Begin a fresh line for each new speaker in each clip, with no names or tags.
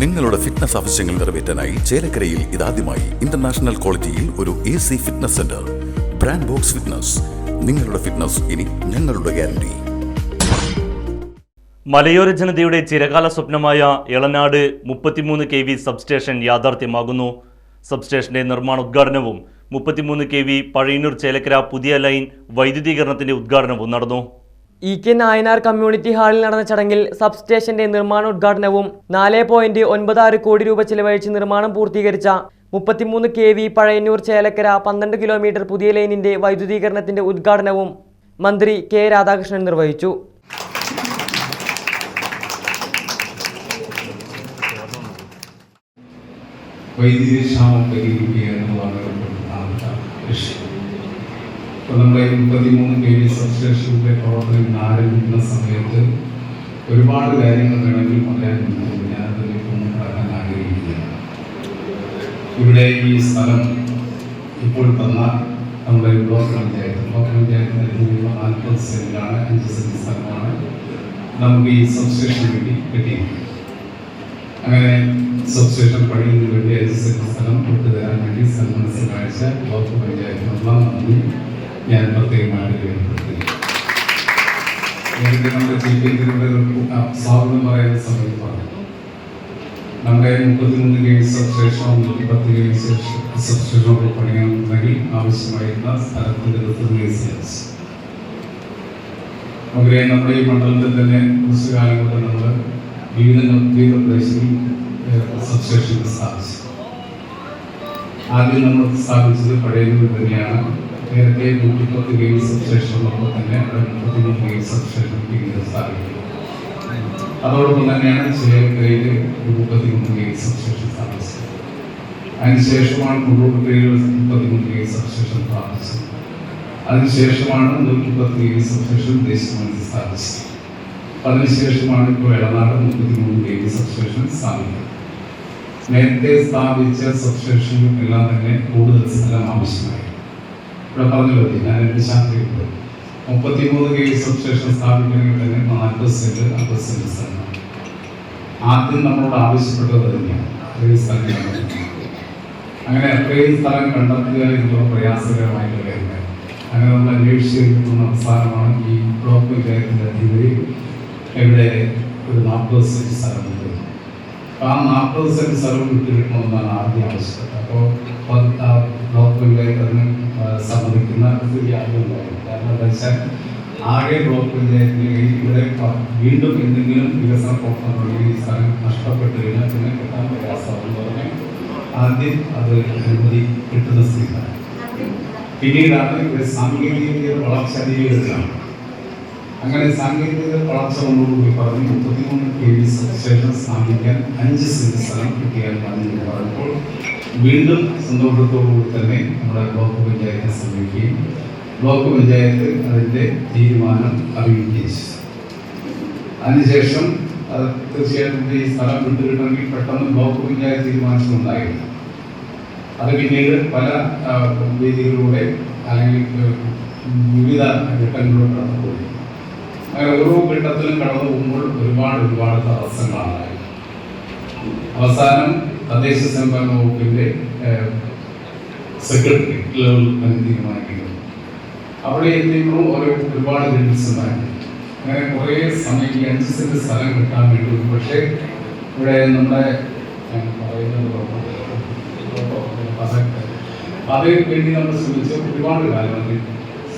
നിങ്ങളുടെ ഫിറ്റ്നസ് ആവശ്യങ്ങൾ നിറവേറ്റാനായി ചേലക്കരയിൽ ഇതാദ്യമായി ഇന്റർനാഷണൽ ക്വാളിറ്റിയിൽ ഒരു A C fitness centre brand box fitness നിങ്ങളുടെ ഫിറ്റ്നസ് ഇനി ഞങ്ങളുടെ ഗ്യാരണ്ടി
മലയോര ജനതയുടെ ചിരകാല സ്വപ്നമായ എളനാട് മുപ്പത്തിമൂന്ന് കെ വി സബ്സ്റ്റേഷൻ യാഥാർത്ഥ്യമാകുന്നു. സബ്സ്റ്റേഷന്റെ നിർമ്മാണോദ്ഘാടനവും മുപ്പത്തിമൂന്ന് കെ വി പഴയന്നൂർ ചേലക്കര പുതിയ ലൈൻ വൈദ്യുതീകരണത്തിന്റെ ഉദ്ഘാടനവും നടന്നു.
ഇ കെ നായനാർ കമ്മ്യൂണിറ്റി ഹാളിൽ നടന്ന ചടങ്ങിൽ സബ്സ്റ്റേഷന്റെ നിർമ്മാണോദ്ഘാടനവും നാല് പോയിന്റ് ഒൻപത് ആറ് കോടി രൂപ ചിലവഴിച്ച് നിർമ്മാണം പൂർത്തീകരിച്ച മുപ്പത്തിമൂന്ന് കെ വി പഴയന്നൂർ ചേലക്കര പന്ത്രണ്ട് കിലോമീറ്റർ പുതിയ ലൈനിന്റെ വൈദ്യുതീകരണത്തിന്റെ ഉദ്ഘാടനവും മന്ത്രി കെ രാധാകൃഷ്ണൻ നിർവഹിച്ചു.
വൈദ്യുതി നമ്മുടെ മുപ്പത്തിമൂന്ന് കെ വി സബ്സ്റ്റേഷനിലെ പ്രവർത്തനം ആരംഭിക്കുന്ന സമയത്ത് ഒരുപാട് കാര്യങ്ങൾ വേണമെങ്കിൽ പറയാനുണ്ട്. ഞാനതിലേക്ക് ഒന്നും കടക്കാൻ ആഗ്രഹിക്കുന്നില്ല ഇവിടെ ഈ സ്ഥലം ഇപ്പോൾ തന്ന നമ്മുടെ ബ്ലോക്ക് പഞ്ചായത്ത്. ബ്ലോക്ക് പഞ്ചായത്ത് നൽകിയുള്ള നാൽപ്പത് സെന്റിലാണ് അഞ്ച് സെന്റ് സ്ഥലമാണ് നമുക്ക് ഈ സബ്സ്റ്റേഷന് വേണ്ടി കിട്ടിയിരിക്കുന്നത്. അങ്ങനെ സബ്സ്റ്റേഷൻ പണിയുന്നതിന് വേണ്ടി അഞ്ച് സെന്റ് സ്ഥലം വിട്ടുതരാൻ വേണ്ടി സന്മനസ് കാഴ്ച ബ്ലോക്ക് പഞ്ചായത്തിനുള്ള നന്ദി. ഞാൻ പ്രത്യേകമായിട്ട് രേഖപ്പെടുത്തുകയാണ് നേരത്തെ നമ്മുടെ ചീഫ് സ്വാഗതം പറയുന്ന സമയത്ത് പറഞ്ഞു. നമ്മുടെ മുപ്പത്തിമൂന്ന് കെ വി സബ്സ്റ്റേഷനോ നൂറ്റി പത്ത് കെ വി സബ്സ്റ്റേഷനോ പണിയണമെന്നുണ്ടെങ്കിൽ ആവശ്യമായിരുന്ന സ്ഥലത്തിന്റെ നമുക്കറിയാം നമ്മുടെ ഈ മണ്ഡലത്തിൽ തന്നെ കുറച്ച് കാലം കൊണ്ട് നമ്മൾ വിവിധ വിവിധ പ്രദേശങ്ങളിൽ സ്ഥാപിച്ചു. ആദ്യം നമ്മൾ സ്ഥാപിച്ചത് പഴയന്നൂർ തന്നെയാണ്. നേരത്തെ നൂറ്റിപ്പത്ത് പത്ത് വി സബ്സ്റ്റേഷനുള്ളപ്പോൾ തന്നെ അവിടെ മുപ്പത്തിമൂന്ന് മൂന്ന് വി സബ്സ്റ്റേഷൻ പിന്നീട് സ്ഥാപിക്കുന്നത് അതോടൊപ്പം തന്നെയാണ് ചേർക്കരയിൽ മുപ്പത്തിമൂന്ന് വി സബ്സ്റ്റേഷൻ സ്ഥാപിച്ചത്. അതിനുശേഷമാണ് കുറുപ്പക്കരയിൽ മുപ്പത്തിമൂന്ന് വി സബ്സ്റ്റേഷൻ സ്ഥാപിച്ചത്. അതിനുശേഷമാണ് നൂറ്റിപ്പത്ത് പത്ത് വി സബ്സ്റ്റേഷൻ ദേശീയമായി സ്ഥാപിച്ചത്. അതിനുശേഷമാണ് ഇപ്പോൾ ഇടനാട് മുപ്പത്തിമൂന്ന് വി സബ്സ്റ്റേഷൻ സ്ഥാപിക്കുന്നത്. നേരത്തെ സ്ഥാപിച്ച സബ്സ്റ്റേഷനും എല്ലാം തന്നെ കൂടുതൽ സ്ഥലം ആവശ്യമായി ഇവിടെ പറഞ്ഞല്ലോ? ഞാൻ എന്റെ ശാസ്ത്രീയത്തിൽ മുപ്പത്തിമൂന്ന് കെ സബ് സബ്സ്റ്റേഷൻ സ്ഥാപിക്കണമെങ്കിൽ തന്നെ നാൽപ്പത് സെന്റ് അമ്പത് സെന്റ് സ്ഥലമാണ് ആദ്യം നമ്മളോട് ആവശ്യപ്പെട്ടത് തന്നെയാണ്. അങ്ങനെ അത്രയും സ്ഥലം കണ്ടെത്തുക എന്നുള്ള പ്രയാസകരമായിട്ടുള്ള കാര്യങ്ങൾ അങ്ങനെ നമ്മൾ അന്വേഷിച്ച് കിട്ടുന്ന അവസാനമാണ് ഈ ബ്ലോക്ക് പഞ്ചായത്തിന്റെ അധിപതി ഇവിടെ ഒരു നാൽപ്പത് സെന്റ് സ്ഥലമുണ്ട് അപ്പോൾ ആ നാൽപ്പത് സെന്റ് സ്ഥലം വിട്ടിരിക്കണമെന്നാണ് ആദ്യം ആവശ്യപ്പെട്ടത്. അപ്പോൾ ബ്ലോക്ക് പഞ്ചായത്ത് അതിന് സമ്മതിക്കുന്ന ഒരു യാതൊന്നുമില്ല കാരണം എന്താ വെച്ചാൽ ആകെ ബ്ലോക്ക് പഞ്ചായത്തിന് ഇവിടെ വീണ്ടും എന്തെങ്കിലും വികസന പ്രവർത്തനങ്ങളിൽ ഈ സ്ഥലം നഷ്ടപ്പെട്ടു കഴിഞ്ഞാൽ പിന്നെ കിട്ടാൻ പ്രയാസമാണെന്ന് പറഞ്ഞ് ആദ്യം അത് അനുമതി കിട്ടുന്ന സ്ഥിതിയാണ്. പിന്നീടാണ് ഇവിടെ സാങ്കേതിക വളർച്ച അധികരിച്ചതാണ് അങ്ങനെ സാങ്കേതിക വളർച്ച കൊണ്ടുകൂടി പറഞ്ഞ് മുപ്പത്തിമൂന്ന് കെ വി ശേഷം സ്ഥാപിക്കാൻ അഞ്ച് സെന്റ് സ്ഥലം കിട്ടിയാൽ എന്ന് പറഞ്ഞപ്പോൾ വീണ്ടും സന്തോഷത്തോടുകൂടി തന്നെ നമ്മുടെ ബ്ലോക്ക് പഞ്ചായത്തിനെ സമീപിക്കുകയും ബ്ലോക്ക് പഞ്ചായത്ത് അതിന്റെ തീരുമാനം അറിയിക്കുകയും അതിനുശേഷം അത് തീർച്ചയായിട്ടും ഈ സ്ഥലം വിട്ടുകിട്ടണമെങ്കിൽ പെട്ടെന്ന് ബ്ലോക്ക് പഞ്ചായത്ത് തീരുമാനിച്ചിട്ടുണ്ടായിരുന്നു അത് പിന്നീട് പല രീതികളിലൂടെ അല്ലെങ്കിൽ വിവിധ ഘട്ടങ്ങളിലൂടെ കടന്നുപോയി. അങ്ങനെ ഓരോ ഘട്ടത്തിലും കടന്നു പോകുമ്പോൾ ഒരുപാട് ഒരുപാട് തടസ്സങ്ങളാണ് അവസാനം തദ്ദേശ വകുപ്പിന്റെ ഏഹ്, സെക്രട്ടറി ലെവൽ തന്നെ അവിടെ എന്തെങ്കിലും ഓരോ ഒരുപാട് ലിമിറ്റ്സ് ഉണ്ടായിരുന്നു അങ്ങനെ കുറേ സമയം ഈ അഞ്ച് സെന്റ് സ്ഥലം കിട്ടാൻ വേണ്ടി വന്നു. പക്ഷേ ഇവിടെ നമ്മുടെ. അതിന് വേണ്ടി നമ്മൾ ശ്രമിച്ച ഒരുപാട് കാലങ്ങളിൽ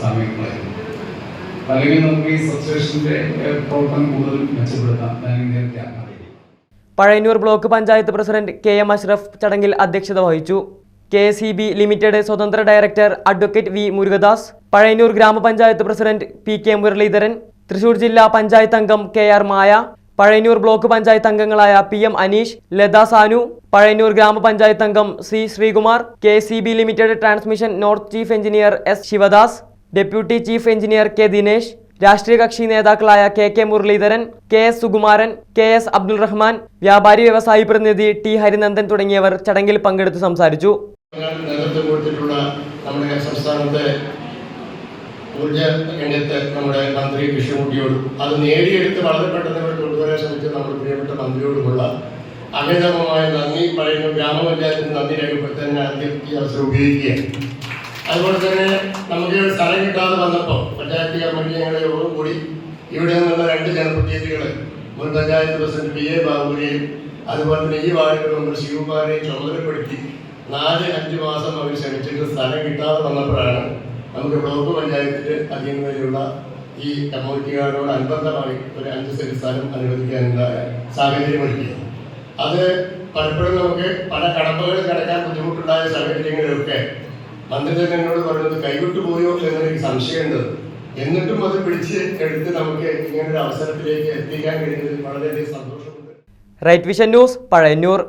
സമയങ്ങളായിരുന്നു അല്ലെങ്കിൽ നമുക്ക് ഈ സബ്സ്റ്റേഷന്റെ ഏഹ്, പ്രവർത്തനം കൂടുതൽ മെച്ചപ്പെടുത്താം അല്ലെങ്കിൽ നേരത്തെ ആക്കാൻ
Pazhayannur block panchayat president K M Ashraf ചടങ്ങിൽ അധ്യക്ഷത വഹിച്ചു. കെ സി ബി ലിമിറ്റഡ് സ്വതന്ത്ര director advocate V Murugadas Pazhayannur ഗ്രാമപഞ്ചായത്ത് president P K Muraleedharan Thrissur ജില്ലാ പഞ്ചായത്ത് അംഗം K R Maya Pazhayannur block panchayat അംഗങ്ങളായ പി എം അനീഷ് ലത സാനു പഴയന്നൂർ ഗ്രാമപഞ്ചായത്ത് അംഗം C Sreekumar K C B limited transmission north chief engineer S Sivadas deputy chief engineer K Dinesh രാഷ്ട്രീയ കക്ഷി നേതാക്കളായ K K Muraleedharan K S Sukumaran K S Abdul Rahman വ്യാപാരി വ്യവസായി പ്രതിനിധി T Harinandan തുടങ്ങിയവർ ചടങ്ങിൽ പങ്കെടുത്ത് സംസാരിച്ചു.
നേതൃത്വം കൊടുത്തിട്ടുള്ള നമ്മുടെ സംസ്ഥാനത്തെ ഊർജ രംഗത്ത് നമ്മുടെ മന്ത്രി കൃഷ്ണൻകുട്ടിയോടും അത് നേടിയെടുത്ത് വളരെ പെട്ടെന്ന് ഇവിടെ കൊണ്ടുവരാൻ ശ്രമിച്ച നമ്മുടെ പ്രിയപ്പെട്ട മന്ത്രിയോടുമുള്ള അമിതമായ നന്ദി പറയുന്നു. ഗ്രാമപഞ്ചായത്തിന് നന്ദി രേഖപ്പെടുത്താൻ ഞാൻ ഈ അവസരം ഉപയോഗിക്കുകയാണ്. അതുപോലെ തന്നെ നമുക്ക് സ്ഥലം കിട്ടാതെ വന്നപ്പോൾ പഞ്ചായത്ത് കമ്മിറ്റി ഞങ്ങളുടെ യോഗം കൂടി. ഇവിടെ നിന്നുള്ള രണ്ട് ജനപ്രതിനിധികൾ മുൻ പഞ്ചായത്ത് പ്രസിഡന്റ് പി എ ബാബുരെയും അതുപോലെ തന്നെ ഈ വാർഡ് മെമ്പർ ശിവകുമാറിനെയും ചുമതലപ്പെടുത്തി നാല് അഞ്ച് മാസം അവർ ശ്രമിച്ചിട്ട് സ്ഥലം കിട്ടാതെ വന്നപ്പോഴാണ് നമുക്ക് ബ്ലോക്ക് പഞ്ചായത്തിൽ അധീനതയിലുള്ള ഈ കമ്മ്യൂണിറ്റിക്കാരോട് അനുബന്ധമായി ഒരു അഞ്ച് സെന്റ് സ്ഥലം അനുവദിക്കാനുള്ള സാഹചര്യം ഒരുക്കിയത്. അത് പലപ്പോഴും നമുക്ക് പല കടമ്പകൾ കിടക്കാൻ ബുദ്ധിമുട്ടുണ്ടായ സാഹചര്യങ്ങളിലൊക്കെ മന്ത്രി തന്നെ എന്നോട് കൈവിട്ടു പോയോ എന്നൊരു സംശയമുണ്ട്. എന്നിട്ടും അത് പിടിച്ച് എടുത്ത് നമുക്ക് ഇങ്ങനൊരു അവസരത്തിലേക്ക് എത്തിക്കാൻ കഴിഞ്ഞതിൽ വളരെയധികം സന്തോഷമുണ്ട്.
Right vision news Pazhayannur.